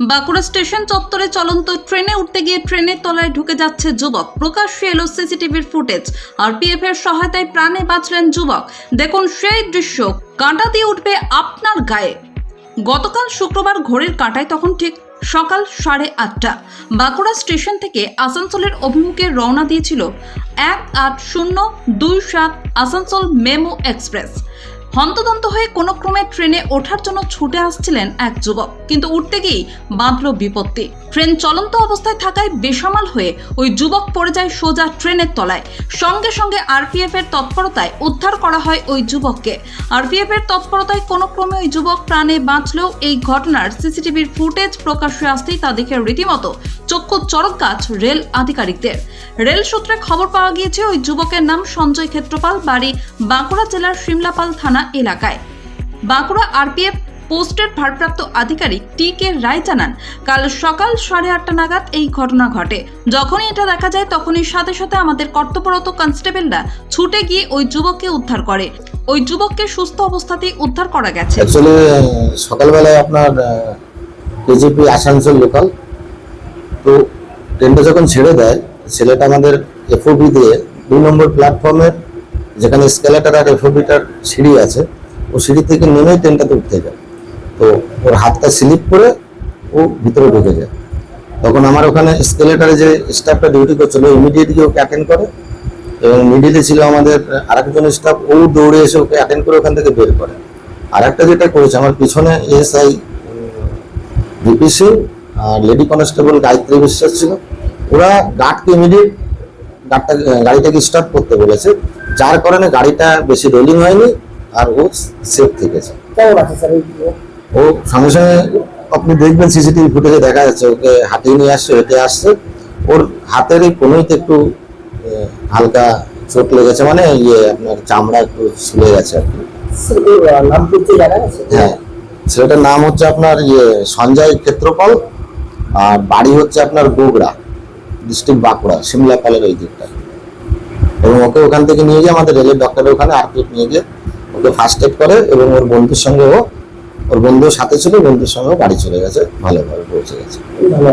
Bankura station চত্বরে চলন্ত ট্রেনে উঠতে গিয়ে ট্রেনের তলায় ঢুকে যাচ্ছে যুবক। প্রকাশ্যে এলো সিসিটিভির ফুটেজ। আর আরপিএফ এর সহায়তায় প্রাণে বাঁচলেন যুবক। দেখুন সেই দৃশ্য। কাঁটা দিয়ে উঠবে আপনার গায়ে। গতকাল শুক্রবার ঘড়ির কাঁটায়, তখন ঠিক সকাল সাড়ে আটটা। বাঁকুড়া স্টেশন থেকে আসানসোলের অভিমুখে রওনা দিয়েছিল এক আট শূন্য দুই সাত আসানসোল মেমো এক্সপ্রেস। হন্তদন্ত হয়ে কোনো ক্রমে ট্রেনে ওঠার জন্য ছুটে আসছিলেন এক যুবক। কিন্তু উঠতে গিয়েই বাঁধল বিপত্তি। ট্রেন চলন্ত অবস্থায় থাকায় বেসামাল হয়ে ওই যুবক পড়ে যায় সোজা ট্রেনের তলায়। সঙ্গে সঙ্গে আরপিএফ এর তৎপরতায় উদ্ধার করা হয় ওই যুবককে। আরপিএফ এর তৎপরতায় কোনো ক্রমে ওই যুবক প্রাণে বাঁচলেও এই ঘটনার সিসিটিভির ফুটেজ প্রকাশ্যে আসতেই তা দেখে রীতিমতো চক্ষু চরক গাছ রেল আধিকারিকদের। রেল সূত্রে খবর পাওয়া গিয়েছে, ওই যুবকের নাম সঞ্জয় ক্ষেত্রপাল, বাড়ি বাঁকুড়া জেলার শিমলাপাল থানা এলাকায়। বাঁকুড়া আরপিএফ পোস্টের ভারপ্রাপ্ত আধিকারিক টি কে রায় জানান, কাল সকাল সাড়ে আটটা নাগাদ এই ঘটনা ঘটে। যখনই এটা দেখা যায়, তখনই সাথে সাথে আমাদের কর্তব্যরত কনস্টেবলরা ছুটে গিয়ে ওই যুবককে উদ্ধার করে। ওই যুবককে সুস্থ অবস্থাতেই উদ্ধার করা গেছে। সকালবেলায় আপনার কেজিপি আসানসোল লোকাল তো ট্রেনটা যখন ছেড়ে দেয়, ছেলেটা আমাদের এফওবি দিয়ে দুই নম্বর প্ল্যাটফর্মের যেখানে স্কেলেটার আর এফওবিটার সিঁড়ি আছে, ও সিঁড়ি থেকে নেমেই ট্রেনটাতে উঠতে যায়। তো ওর হাতটা স্লিপ করে ও ভিতরে ঢুকে যায়। তখন আমার ওখানে স্কেলেটারে যে স্টাফটা ডিউটি করছিল ইমিডিয়েট গিয়ে ওকে অ্যাটেন্ড করে এবং মিডিলে ছিল আমাদের আরেকজন স্টাফ ও দৌড়ে এসে ওকে অ্যাটেন্ড করে ওখান থেকে বের করে। আর একটা যেটা করেছে, আমার পিছনে এসআই বিপি সিং আর লেডি কনস্টেবল গায়ত্রী বিশ্বাস ছিল, ওরা গার্ডকে ইমিডিয়েট গাড়িটা গাড়িটাকে স্টার্ট করতে বলেছে। যার কারণে গাড়িটা বেশি রোলিং হয়নি আর ও সেফ থেকেছে। ও সঙ্গে সঙ্গে আপনি দেখবেন সিসিটিভি ফুটেজে দেখা যাচ্ছে ওকে হাতিয়ে নিয়ে আসছে হেঁটে আসছে। ওর হাতের এই কোনোইতে একটু হালকা চোট লেগেছে মানে ইয়ে আপনার চামড়া একটু ছুলে গেছে আর কি। হ্যাঁ ছেলেটার নাম হচ্ছে আপনার ইয়ে সঞ্জয় ক্ষেত্রপাল আর বাড়ি হচ্ছে আপনার গোগড়া। ডিস্ট্রিক্ট বাঁকুড়া সিমলাপালের ওই দিকটা। এবং ওকে ওখান থেকে নিয়ে গিয়ে আমাদের রেলের ডক্টরের ওখানে আরপিএফ নিয়ে গিয়ে ওকে ফার্স্ট এড করে এবং ওর বন্ধুর সঙ্গে ও, ওর বন্ধুর সাথে ছিল, বন্ধুর সঙ্গেও বাড়ি চলে গেছে, ভালোভাবে পৌঁছে গেছে। ভালো